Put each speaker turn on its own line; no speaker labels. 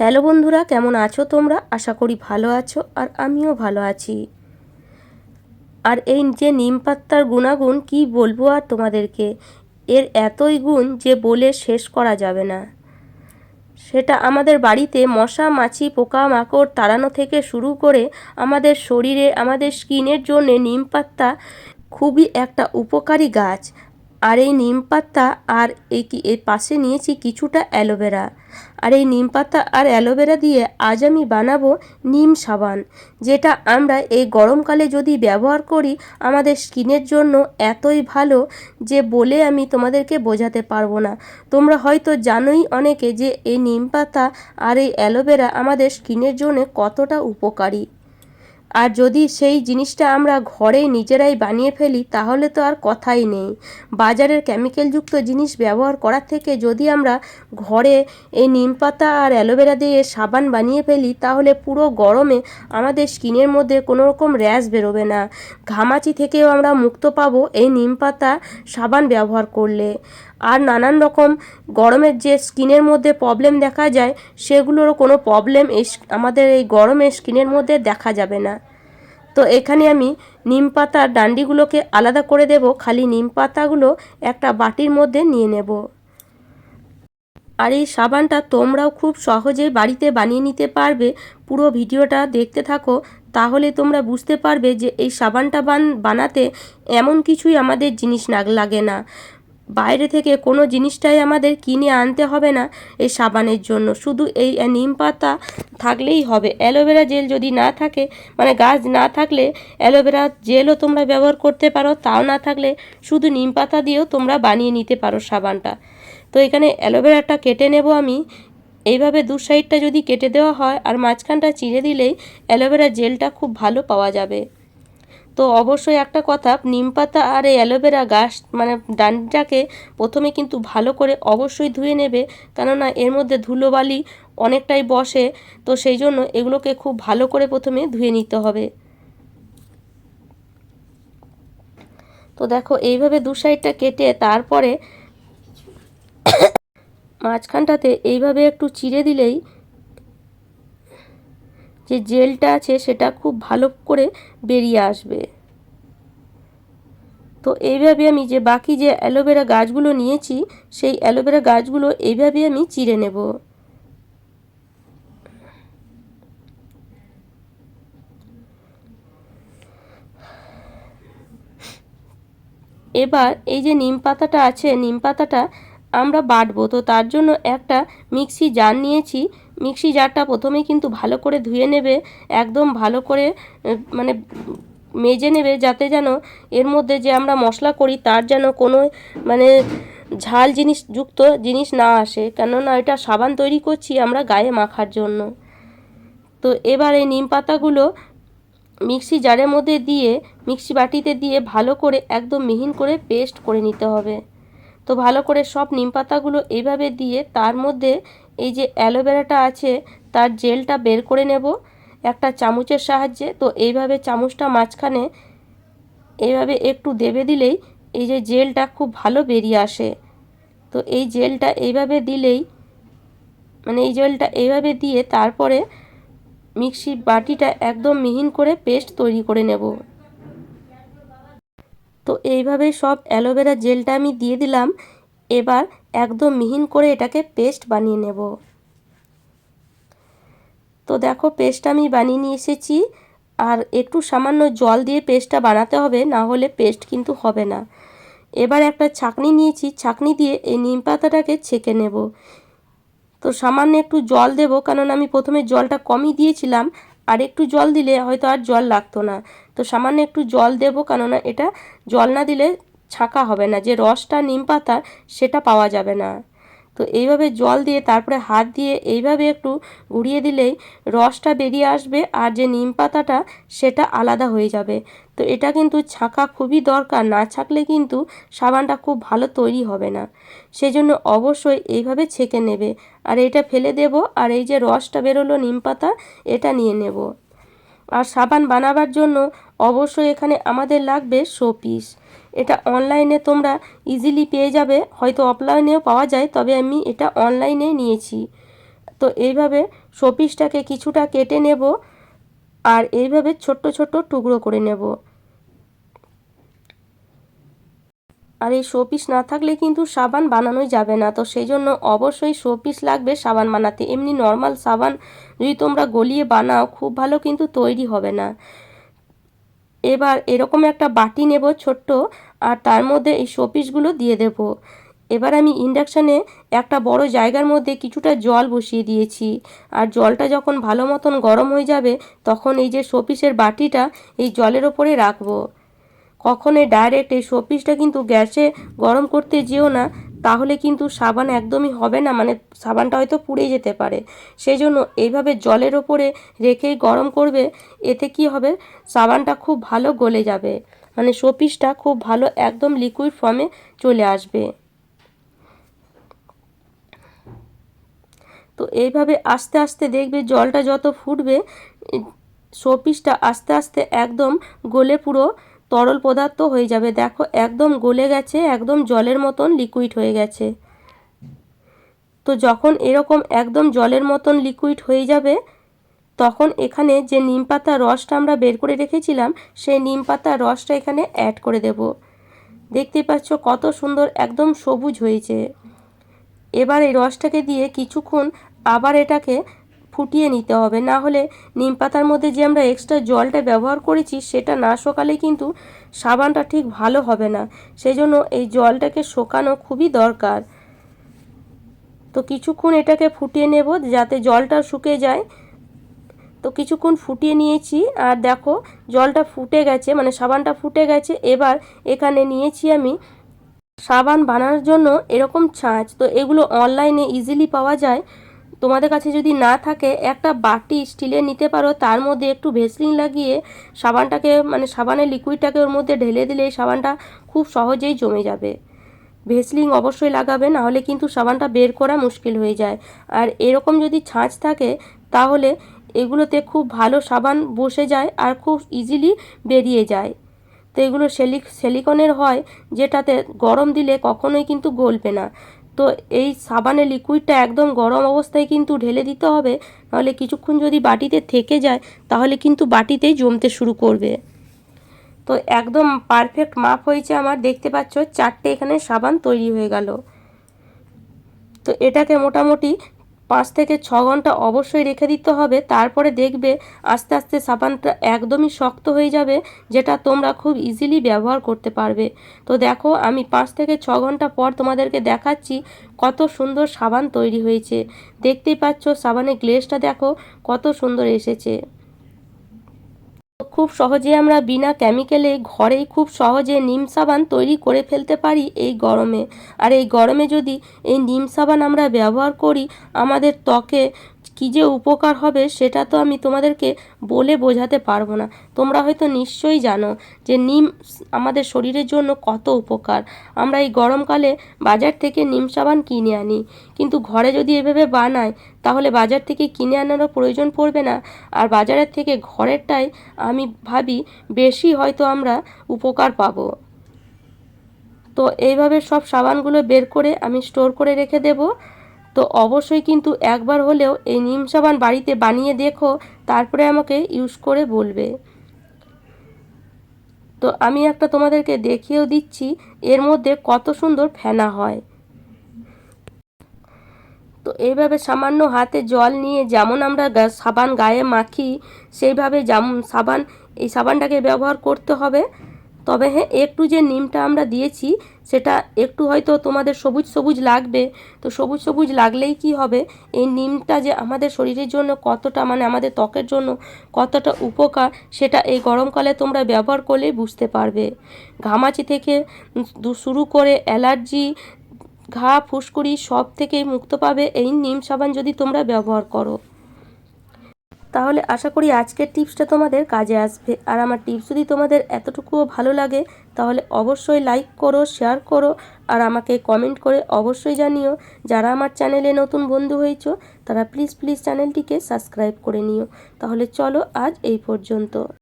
Hello বন্ধুরা, কেমন আছো তোমরা? আশা করি ভালো আছো আর আমিও ভালো আছি। আর এই যে নিম পাত্তার গুণাগুণ, কি বলব আর তোমাদেরকে? এর এতই গুণ যে বলে শেষ করা যাবে না। সেটা আমাদের বাড়িতে মশা, মাছি পোকা মাকড় তাড়ানো থেকে শুরু করে আমাদের শরীরে, আমাদের স্কিনের জন্যে নিম পাত্তা খুবই একটা উপকারী গাছ। আর এই নিম পাতা আর এই কি, এর পাশে নিয়েছি কিছুটা অ্যালোভেরা। আর এই নিম পাতা আর অ্যালোভেরা দিয়ে আজ আমি বানাবো নিম সাবান, যেটা আমরা এই গরমকালে যদি ব্যবহার করি, আমাদের স্কিনের জন্য এতই ভালো যে বলে আমি তোমাদেরকে বোঝাতে পারব না। তোমরা হয়তো জানোই অনেকে যে এই নিম পাতা আর এই অ্যালোভেরা আমাদের স্কিনের জন্য কতটা উপকারী। আর যদি সেই জিনিসটা আমরা ঘরে নিজেরাই বানিয়ে ফেলি, তাহলে তো আর কথাই নেই। বাজারের কেমিক্যালযুক্ত জিনিস ব্যবহার করার থেকে যদি আমরা ঘরে এই নিম পাতা আর অ্যালোভেরা দিয়ে সাবান বানিয়ে ফেলি, তাহলে পুরো গরমে আমাদের স্কিনের মধ্যে কোনো রকম র্যাশ বেরোবে না। ঘামাচি থেকেও আমরা মুক্ত পাবো এই নিম পাতা সাবান ব্যবহার করলে। আর নানান রকম গরমের যে স্কিনের মধ্যে প্রবলেম দেখা যায়, সেগুলোরও কোনো প্রবলেম এই আমাদের এই গরমে স্কিনের মধ্যে দেখা যাবে না। তো এখানে আমি নিম পাতার ডান্ডিগুলোকে আলাদা করে দেব, খালি নিম পাতাগুলো একটা বাটির মধ্যে নিয়ে নেব। আর এই সাবানটা তোমরাও খুব সহজে বাড়িতে বানিয়ে নিতে পারবে। পুরো ভিডিওটা দেখতে থাকো, তাহলে তোমরা বুঝতে পারবে যে এই সাবানটা বান বানাতে এমন কিছুই আমাদের জিনিস না লাগে না। বাইরে থেকে কোনো জিনিসটাই আমাদের কিনে আনতে হবে না এই সাবানের জন্য। শুধু এই নিম পাতা থাকলেই হবে। অ্যালোভেরা জেল যদি না থাকে মানে গাছ না থাকলে অ্যালোভেরা জেলও তোমরা ব্যবহার করতে পারো, তাও না থাকলে শুধু নিম পাতা দিয়েও তোমরা বানিয়ে নিতে পারো সাবানটা। তো এখানে অ্যালোভেরাটা কেটে নেব আমি। এইভাবে দু সাইডটা যদি কেটে দেওয়া হয়, আর মাঝখানটা চিড়ে দিলেই অ্যালোভেরা জেলটা খুব ভালো পাওয়া যাবে। তো অবশ্যই একটা কথা, নিম পাতা আর এই অ্যালোভেরা গাছ মানে ডানটাকে প্রথমে কিন্তু ভালো করে অবশ্যই ধুয়ে নেবে। কেননা এর মধ্যে ধুলোবালি অনেকটাই বসে, তো সেই জন্য এগুলোকে খুব ভালো করে প্রথমে ধুয়ে নিতে হবে। তো দেখো, এইভাবে দু সাইডটা কেটে তারপরে মাঝখানটাতে এইভাবে একটু চিড়ে দিলেই যে জেলটা আছে সেটা খুব ভালো করে বেরিয়ে আসবে। তো এইভাবে আমি যে বাকি যে অ্যালোভেরা গাছগুলো নিয়েছি, সেই অ্যালোভেরা গাছগুলো এইভাবে আমি চিড়ে নেব। এবার এই যে নিম পাতাটা আছে, নিম পাতাটা আমরা বাটবো। তো তার জন্য একটা মিক্সি জার নিয়েছি মিক্সি জারটা প্রথমেই কিন্তু ভালো করে ধুয়ে নেবে, একদম ভালো করে মানে মেজে নেবে যাতে যেন এর মধ্যে যে আমরা মশলা করি তার যেন কোনো মানে ঝাল জিনিস, যুক্ত জিনিস না আসে। কেননা এটা সাবান তৈরি করছি আমরা গায়ে মাখার জন্য। তো এবার এই নিম পাতাগুলো মিক্সি জারের মধ্যে দিয়ে, মিক্সি বাটিতে দিয়ে ভালো করে একদম মিহিন করে পেস্ট করে নিতে হবে। তো ভালো করে সব নিম পাতাগুলো এইভাবে দিয়ে তার মধ্যে এই যে অ্যালোভেরাটা আছে, তার জেলটা বের করে নেব একটা চামচের সাহায্যে। তো এইভাবে চামচটা মাঝখানে এইভাবে একটু দেবে দিলেই এই যে জেলটা খুব ভালো বেরিয়ে আসে। তো এই জেলটা এইভাবে দিলেই মানে এই জেলটা এইভাবে দিয়ে তারপরে মিক্সি বাটিটা একদম মিহিন করে পেস্ট তৈরি করে নেব। তো এইভাবে সব অ্যালোভেরা জেলটা আমি দিয়ে দিলাম। এবার একদম মিহিন করে এটাকে পেস্ট বানিয়ে নেব। তো দেখো পেস্টটা আমি বানিয়ে নিয়ে এসেছি। আর একটু সামান্য জল দিয়ে পেস্টটা বানাতে হবে, না হলে পেস্ট কিন্তু হবে না। এবার একটা ছাকনি নিয়েছি, ছাকনি দিয়ে এই নিম পাতাটাকে ছেঁকে নেব। তো সামান্য একটু জল দেবো, কারণ আমি প্রথমে জলটা কমই দিয়েছিলাম। আর একটু জল দিলে হয়তো আর জল লাগতো না। তো সামান্য একটু জল দেবো, কেননা এটা জল না দিলে ছাঁকা হবে না, যে রসটা নিম পাতার সেটা পাওয়া যাবে না। তো এইভাবে জল দিয়ে তারপরে হাত দিয়ে এইভাবে একটু ঘুরিয়ে দিলেই রসটা বেরিয়ে আসবে আর যে নিম পাতাটা সেটা আলাদা হয়ে যাবে। তো এটা কিন্তু ছাঁকা খুবই দরকার, না ছাকলে কিন্তু সাবানটা খুব ভালো তৈরি হবে না। সেজন্য অবশ্যই এইভাবে ছেঁকে নেবে। আর এটা ফেলে দেব আর এই যে রসটা বেরোলো নিম পাতা, এটা নিয়ে নেব। আর সাবান বানাবার জন্য অবশ্যই এখানে আমাদের লাগবে শোপিস। এটা অনলাইনে তোমরা ইজিলি পেয়ে যাবে। হয়তো অফলাইনেও পাওয়া যায়, তবে আমি এটা অনলাইনে নিয়েছি। তো এইভাবে শোপিসটাকে কিছুটা কেটে নেব আর এইভাবে ছোট্ট ছোট্ট টুকরো করে নেব। আর এই শোপিস না থাকলে কিন্তু সাবান বানানোই যাবে না, তো সেই জন্য অবশ্যই শোপিস লাগবে সাবান বানাতে। এমনি নর্মাল সাবান যদি তোমরা গলিয়ে বানাও, খুব ভালো কিন্তু তৈরি হবে না। এবার এরকম একটা বাটি নেব ছোট্ট, আর তার মধ্যে এই শোপিসগুলো দিয়ে দেব। এবার আমি ইন্ডাকশানে একটা বড় জায়গার মধ্যে কিছুটা জল বসিয়ে দিয়েছি। আর জলটা যখন ভালো মতন গরম হয়ে যাবে, তখন এই যে শোপিসের বাটিটা, এই জলের ওপরে রাখব। কখনোই ডাইরেক্ট এই শোপিসটা কিন্তু গ্যাসে গরম করতে যেও না। তাহলে কিন্তু সাবান একদমই হবে না মানে সাবানটা হয়তো পুড়ে যেতে পারে। সেই জন্য এইভাবে জলের ওপরে রেখেই গরম করবে, এতে কি হবে? সাবানটা খুব ভালো গলে যাবে। মানে শোপিসটা খুব ভালো একদম লিকুইড ফর্মে চলে আসবে। তো এইভাবে আস্তে আস্তে দেখবে জলটা যত ফুটবে, শোপিসটা আস্তে আস্তে একদম গলে পুরো তরল পদার্থ হয়ে যাবে। দেখো, একদম গলে গেছে, একদম জলের মতন লিকুইড হয়ে গেছে। তো যখন এরকম একদম জলের মতন লিকুইড হয়ে যাবে, তখন এখানে যে নিম পাতার রসটা আমরা বের করে রেখেছিলাম, সেই নিম পাতার রসটা এখানে অ্যাড করে দেব। দেখতে পাচ্ছ কত সুন্দর একদম সবুজ হয়েছে। এবার এই রসটাকে দিয়ে কিছুক্ষণ আবার এটাকে ফুটিয়ে নিতে হবে। না হলে নিম পাতার মধ্যে যে আমরা এক্সট্রা জলটা ব্যবহার করেছি, সেটা না শোকালে কিন্তু সাবানটা ঠিক ভালো হবে না। সেই জন্য এই জলটাকে শোকানো খুবই দরকার। তো কিছুক্ষণ এটাকে ফুটিয়ে নেব যাতে জলটা শুকে যায়। তো কিছুক্ষণ ফুটিয়ে নিয়েছি, আর দেখো জলটা ফুটে গেছে মানে সাবানটা ফুটে গেছে। এবার এখানে নিয়েছি আমি সাবান বানানোর জন্য এরকম ছাঁচ। তো এগুলো অনলাইনে ইজিলি পাওয়া যায়। তোমাদের কাছে যদি না থাকে, একটা বাটি স্টিলের নিতে পারো, তার মধ্যে একটু ভেসলিন লাগিয়ে সাবানটাকে মানে সাবানের লিকুইডটাকে ওর মধ্যে ঢেলে দিলে সাবানটা খুব সহজেই জমে যাবে। ভেসলিং অবশ্যই লাগাবে নাহলে কিন্তু সাবানটা বের করা মুশকিল হয়ে যায়। আর এরকম যদি ছাঁচ থাকে, তাহলে এগুলোতে খুব ভালো সাবান বসে যায় আর খুব ইজিলি বেরিয়ে যায়। তো এগুলো সেলিক সেলিকনের হয়, যেটাতে গরম দিলে কখনোই কিন্তু গলবে না। তো এই সাবানের লিকুইডটা একদম গরম অবস্থায় কিন্তু ঢেলে দিতে হবে, নাহলে কিছুক্ষণ যদি বাটিতে থেকে যায়, তাহলে কিন্তু বাটিতেই জমতে শুরু করবে। তো একদম পারফেক্ট মাপ হয়েছে আমার, দেখতে পাচ্ছ চারটে এখানে সাবান তৈরি হয়ে গেল। তো এটাকে মোটামুটি পাঁচ থেকে ছ ঘণ্টা অবশ্যই রেখে দিতে হবে, তারপরে দেখবে আস্তে আস্তে সাবানটা একদমই শক্ত হয়ে যাবে, যেটা তোমরা খুব ইজিলি ব্যবহার করতে পারবে। তো দেখো, আমি পাঁচ থেকে ছ ঘণ্টা পর তোমাদেরকে দেখাচ্ছি কত সুন্দর সাবান তৈরি হয়েছে। দেখতেই পাচ্ছ, সাবানের গ্লেসটা দেখো কত সুন্দর এসেছে। খুব সহজে আমরা বিনা কেমিক্যালে ঘরেই খুব সহজে নিম সাবান তৈরি করে ফেলতে পারি এই গরমে। আর এই গরমে যদি এই নিম সাবান আমরা ব্যবহার করি, আমাদের ত্বকে কী যে উপকার হবে সেটা তো আমি তোমাদেরকে বলে বোঝাতে পারব না। তোমরা হয়তো নিশ্চয়ই জানো যে নিম আমাদের শরীরের জন্য কত উপকার। আমরা এই গরমকালে বাজার থেকে নিম সাবান কিনে আনি। কিন্তু ঘরে যদি এভাবে বানাই, তাহলে বাজার থেকে কিনে আনারও প্রয়োজন পড়বে না। আর বাজারের থেকে ঘরেরটাই আমি ভাবি বেশি হয়তো আমরা উপকার পাবো। তো এইভাবে সব সাবানগুলো বের করে আমি স্টোর করে রেখে দেবো। তো অবশ্যই কিন্তু একবার হলেও এই নিম সাবান বাড়িতে বানিয়ে দেখো, তারপরে আমাকে ইউজ করে বলবে। তো আমি একটা তোমাদেরকে দেখিয়েও দিচ্ছি, এর মধ্যে কত সুন্দর ফেনা হয়। তো এইভাবে সামান্য হাতে জল নিয়ে যেমন আমরা সাবান গায়ে মাখি, সেইভাবে যেমন সাবান, এই সাবানটাকে ব্যবহার করতে হবে। তবে হ্যাঁ একটু যে নিমটা আমরা দিয়েছি, সেটা একটু হয়তো তোমাদের সবুজ সবুজ লাগবে। তো সবুজ সবুজ লাগলেই কি হবে? এই নিমটা যে আমাদের শরীরের জন্য কতটা মানে আমাদের ত্বকের জন্য কতটা উপকার, সেটা এই গরমকালে তোমরা ব্যবহার করলেই বুঝতে পারবে। ঘামাচি থেকে শুরু করে অ্যালার্জি, ঘা, ফুসকুড়ি সব থেকেই মুক্ত পাবে এই নিম সাবান যদি তোমরা ব্যবহার করো। তাহলে আশা করি আজকের টিপসটা তোমাদের কাজে আসবে। আর আমার টিপস যদি তোমাদের এতটুকুও ভালো লাগে, তাহলে অবশ্যই লাইক করো শেয়ার করো, আর আমাকে কমেন্ট করে অবশ্যই জানিও। যারা আমার চ্যানেলে নতুন বন্ধু হয়েছো, তারা প্লিজ প্লিজ চ্যানেলটিকে সাবস্ক্রাইব করে নিও। তাহলে চলো আজ এই পর্যন্ত।